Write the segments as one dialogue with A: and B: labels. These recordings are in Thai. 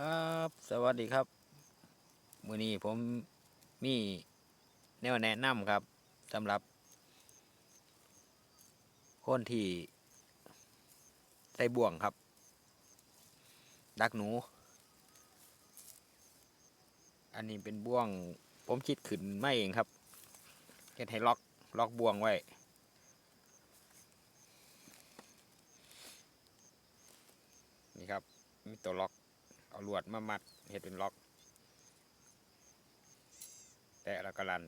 A: ครับสวัสดีครับ มื้อนี้ผมมีแนวแนะนำครับสำหรับ คนที่ใส่บ่วงครับ ดักหนู อันนี้เป็นบ่วง ผมคิดขึ้นมาเองครับเฮ็ดให้ล็อกล็อกบ่วงไว้นี่ครับมีตัวล็อก เอาลวดมามัดเห็ดเป็นล็อกแตะแล้วก็ลัน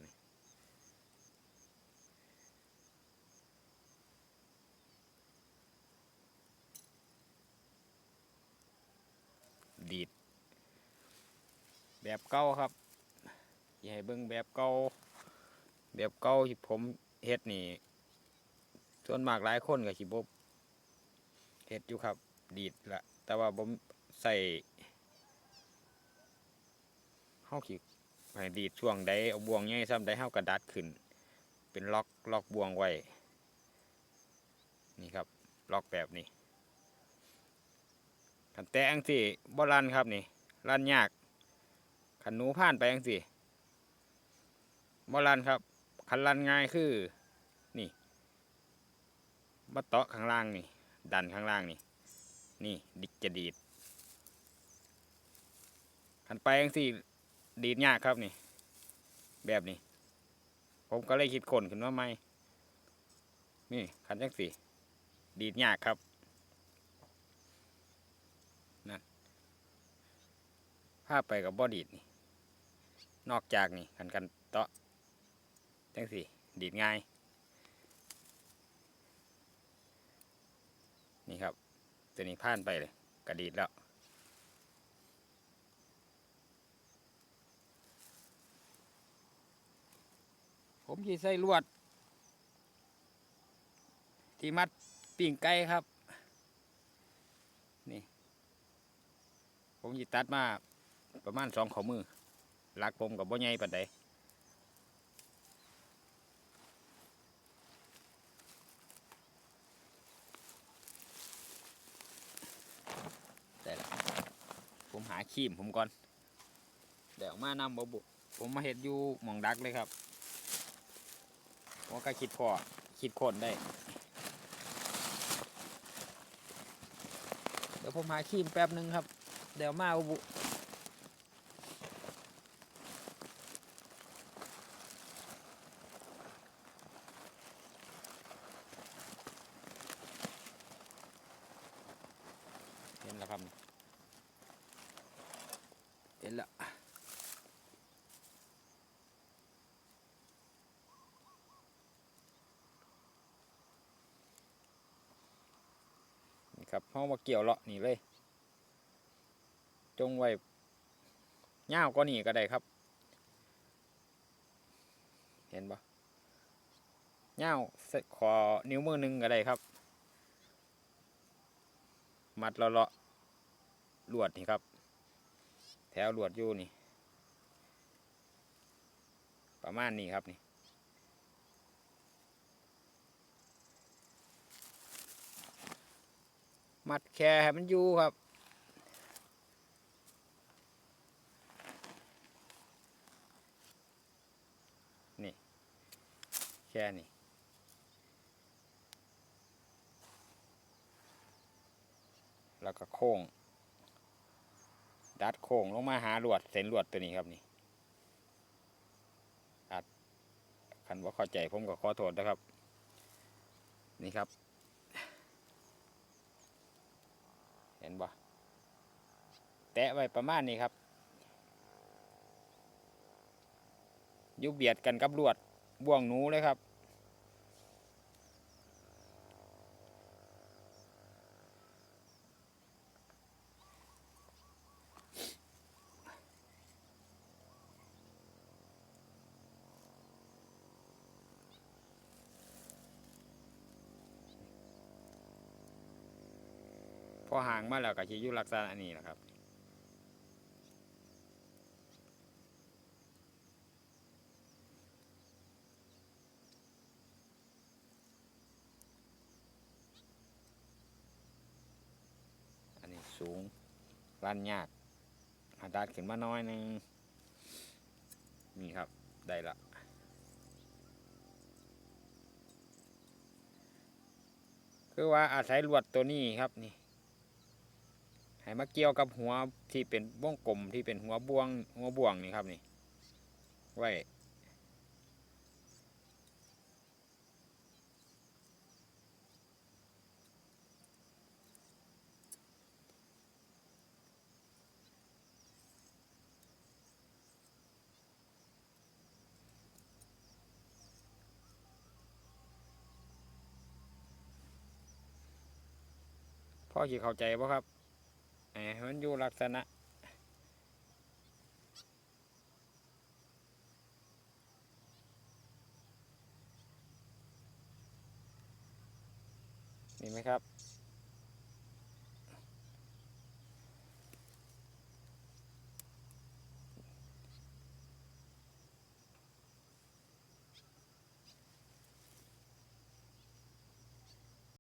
A: ดีด แบบเก่าครับอย่าให้เบิ่งแบบเก่าแบบเก่าที่ผมเฮ็ดนี่ ส่วนมากหลายคนก็สิบบเฮ็ดอยู่ครับ ดีดละแต่ว่าผมใส่าขีให้ดีดช่วงใดเอาบ่วงใหญ่ซ้ำใดเฮากระดัดขึ้น เป็นล็อกล็อกบ่วงไว้ นี่ครับล็อกแบบนี้ขันแตะอังสิบ่รันครับนี่รันยากขันหนูผ่านไปอังสิบ่รันครับขันรันง่ายคือนี่มาเตาะข้างล่างนี่ ดันข้างล่างนี่ นี่ดิจะดีดขันไปอังสิ ดีดยากครับนี่ แบบนี้ ผมก็เลยคิดคนขึ้นมาใหม่นี่คันจังสี่ ดีดยากครับนั่นภาพไปกับบอดีดนี่ นอกจากนี่คันกันเตาะจังสี่ ดีดง่าย นี่ครับตัวนี้ผ่านไปเลยกระดีดแล้ว ผมจะใส่ลวด ที่มัดปิ่งไก่ครับ นี่ ผมจะตัดมาประมาณสองข้อมือหลักผมกับบ่ใหญ่ปานใดแต่ละผมหาขีมผมก่อนเดี๋ยวมานำบบุผมมาเห็ดอยู่หมองดักเลยครับ ผมก็คิดพอคิดคนได้ เดี๋ยวผมหาครีมแป๊บหนึ่งครับ เดี๋ยวมาอุบุเห็นแล้วครับ เห็นแล้ว นี่ ครับเฮามาเกี่ยวเลาะนี่เลย จงไว้เง่าวก็นี่ก็ได้ครับ เห็นปะเง่าวใส่ขอนิ้วมือหนึ่งก็ได้ครับ มัดเลาะเลาะลวดนี่ครับ แถวลวดอยู่นี่ ประมาณนี้ครับนี่ มัดแค่ให้มันอยู่ครับ นี่ แค่นี้แล้วก็โค้ง ดัดโค้งลงมาหาลวด เส้นลวดตัวนี้ครับนี่อาจคันว่าเข้าใจผมก็ขอโทษนะครับ นี่ครับ เห็นบ่แตะไว้ประมาณนี้ครับยุบเบียดกันกับลวดบ่วงหนูเลยครับ อห่างมาแล้วก็จะอยู่ลักษณะนี้แหละครับอันนี้สูงรันยากหาดัดขึ้นมาน้อยหนึงนี่ครับ ได้ละคือว่าอาศัยลวดตัวนี้ครับนี่ ให้มาเกี่ยวกับหัวที่เป็นวงกลมที่เป็นหัวบ่วง หัวบ่วงนี่ครับนี่ ไว้พ่อขีเข้าใจป่ะครับ มันอยู่ลักษณะนี่ไหมครับ